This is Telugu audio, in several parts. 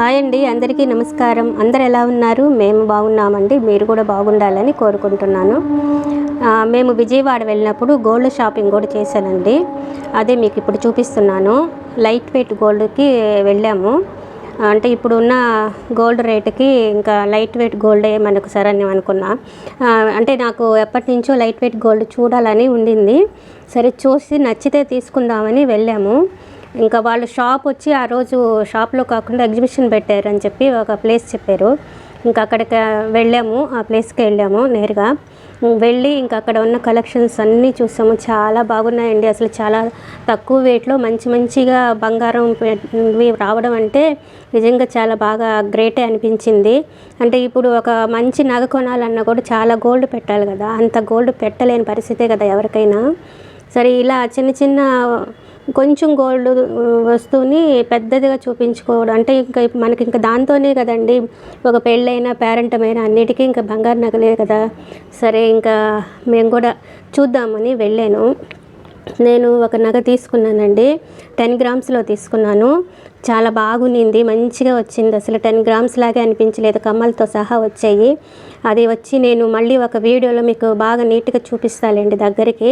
హాయ్ అండి అందరికీ నమస్కారం. అందరు ఎలా ఉన్నారు? మేము బాగున్నామండి. మీరు కూడా బాగుండాలని కోరుకుంటున్నాను. మేము విజయవాడ వెళ్ళినప్పుడు గోల్డ్ షాపింగ్ కూడా చేశానండి. అదే మీకు ఇప్పుడు చూపిస్తున్నాను. లైట్ వెయిట్ గోల్డ్కి వెళ్ళాము. అంటే ఇప్పుడున్న గోల్డ్ రేటుకి ఇంకా లైట్ వెయిట్ గోల్డే మనకు సరే అనుకున్నా. అంటే నాకు ఎప్పటి నుంచో లైట్ వెయిట్ గోల్డ్ చూడాలని ఉండింది. సరే చూసి నచ్చితే తీసుకుందామని వెళ్ళాము. ఇంకా వాళ్ళు షాప్ వచ్చి ఆ రోజు షాప్లో కాకుండా ఎగ్జిబిషన్ పెట్టారని చెప్పి ఒక ప్లేస్ చెప్పారు. ఇంకా అక్కడికి వెళ్ళాము. ఆ ప్లేస్కి వెళ్ళాము నేరుగా. వెళ్ళి ఇంకా అక్కడ ఉన్న కలెక్షన్స్ అన్నీ చూసాము. చాలా బాగున్నాయండి. అసలు చాలా తక్కువ వెయిట్లో మంచి మంచిగా బంగారం రావడం అంటే నిజంగా చాలా బాగా గ్రేటే అనిపించింది. అంటే ఇప్పుడు ఒక మంచి నగ కొనాలన్నా కూడా చాలా గోల్డ్ పెట్టాలి కదా. అంత గోల్డ్ పెట్టలేని పరిస్థితే కదా ఎవరికైనా. సరే ఇలా చిన్న చిన్న కొంచెం గోల్డ్ వస్తువుని పెద్దదిగా చూపించుకోవడం అంటే ఇంకా మనకి ఇంకా దాంతోనే కదండి. ఒక పెళ్ళైనా పేరెంటమైనా అన్నిటికీ ఇంకా బంగారు నగలే కదా. సరే ఇంకా మేము కూడా చూద్దామని వెళ్ళాను. నేను ఒక నగ తీసుకున్నానండి. టెన్ గ్రామ్స్లో తీసుకున్నాను. చాలా బాగుంది మంచిగా వచ్చింది. అసలు టెన్ గ్రామ్స్ లాగే అనిపించలేదు కమ్మలతో సహా వచ్చాయి. అది వచ్చి నేను మళ్ళీ ఒక వీడియోలో మీకు బాగా నీట్గా చూపిస్తానండి దగ్గరికి.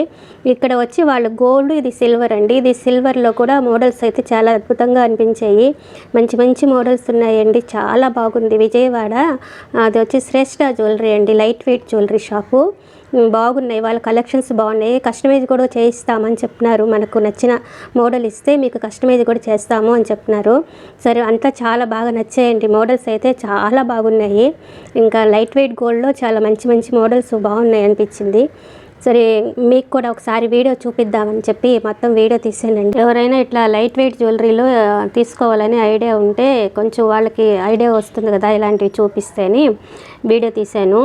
ఇక్కడ వచ్చి వాళ్ళు గోల్డ్ ఇది సిల్వర్ అండి. ఇది సిల్వర్లో కూడా మోడల్స్ అయితే చాలా అద్భుతంగా అనిపించాయి. మంచి మంచి మోడల్స్ ఉన్నాయండి. చాలా బాగుంది విజయవాడ. అది వచ్చి శ్రేష్ఠ జ్యువెలరీ అండి లైట్ వెయిట్ జ్యువెలరీ షాపు. బాగున్నాయి వాళ్ళ కలెక్షన్స్ బాగున్నాయి. కస్టమైజ్ కూడా చేయిస్తామని చెప్తున్నారు మనకు నచ్చిన మోడల్ ఇస్తే మీకు కస్టమైజ్ కూడా చేస్తాము అని చెప్తున్నారు సరే అంతా చాలా బాగా నచ్చాయండి. మోడల్స్ అయితే చాలా బాగున్నాయి. ఇంకా లైట్ వెయిట్ గోల్డ్లో చాలా మంచి మంచి మోడల్స్ బాగున్నాయి అనిపించింది. సరే మీకు కూడా ఒకసారి వీడియో చూపిద్దామని చెప్పి మొత్తం వీడియో తీసేయండి. ఎవరైనా ఇట్లా లైట్ వెయిట్ జ్యువెలరీలో తీసుకోవాలని ఐడియా ఉంటే కొంచెం వాళ్ళకి ఐడియా వస్తుంది కదా ఇలాంటివి చూపిస్తేని వీడియో తీశాను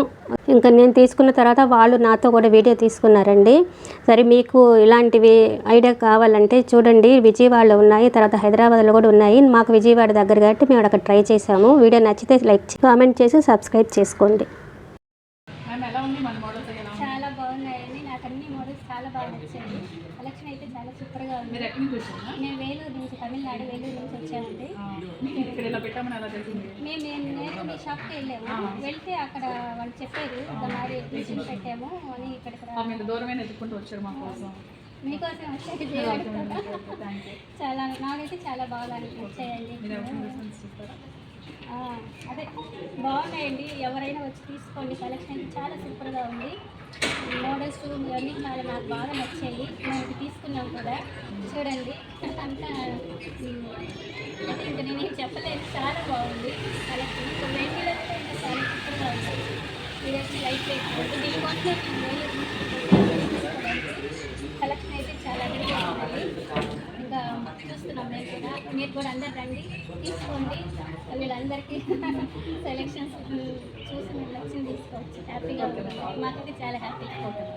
ఇంకా నేను తీసుకున్న తర్వాత వాళ్ళు నాతో కూడా వీడియో తీసుకున్నారండి. సరే మీకు ఇలాంటివి ఐడియా కావాలంటే చూడండి. విజయవాడలో ఉన్నాయి తర్వాత హైదరాబాద్లో కూడా ఉన్నాయి. మాకు విజయవాడ దగ్గర కాబట్టి మేము అక్కడ ట్రై చేసాము వీడియో నచ్చితే లైక్ కామెంట్ చేసి సబ్స్క్రైబ్ చేసుకోండి మ్యామ్ ఎలా ఉంది మన మోడల్స్ ఎలా ఉంది చాలా బాగున్నాయండి. నాకు అన్ని మోడల్స్ చాలా బాగా నచ్చాయి. కలెక్షన్ అయితే చాలా సూపర్గా ఉంది. మేము వేలూరు నుంచి తమిళనాడు వేలూరు నుంచి వచ్చామండి. ఇక్కడ మేము నేను మీ షాప్కి వెళ్ళాము. వెళ్తే అక్కడ వాళ్ళు చెప్పారు మరి ఎగ్జిబిషన్ పెట్టాము. అని మీరు దూరమైన ఎత్తుకుంటూ వచ్చారు మా కోసం. మీకోసం వచ్చాక చాలా నాకైతే చాలా బాగా నచ్చాయండి అదే బాగున్నాయండి. ఎవరైనా వచ్చి తీసుకోండి. కలెక్షన్ అయితే చాలా సూపర్గా ఉంది. మోడల్స్ ఇవన్నీ చాలా నాకు బాగా నచ్చాయి. మేము తీసుకున్నాం కూడా చూడండి. అంతా అంటే ఇంకా నేను ఏం చెప్పలేదు చాలా బాగుంది. కలెక్షన్ ఇంకా కూడా ఇంకా చాలా సూపర్గా ఉంది. ఇదైతే లైట్ వెయిట్ దీనికోసం చూస్తున్నాం మేము కూడా. మీరు కూడా అందరు రండి. తీసుకోండి. వీళ్ళందరికీ సెలెక్షన్స్ చూసి మీరు నచ్చింది తీసుకోవచ్చు. హ్యాపీగా ఉంటుంది మాకైతే చాలా హ్యాపీగా ఉంటుంది.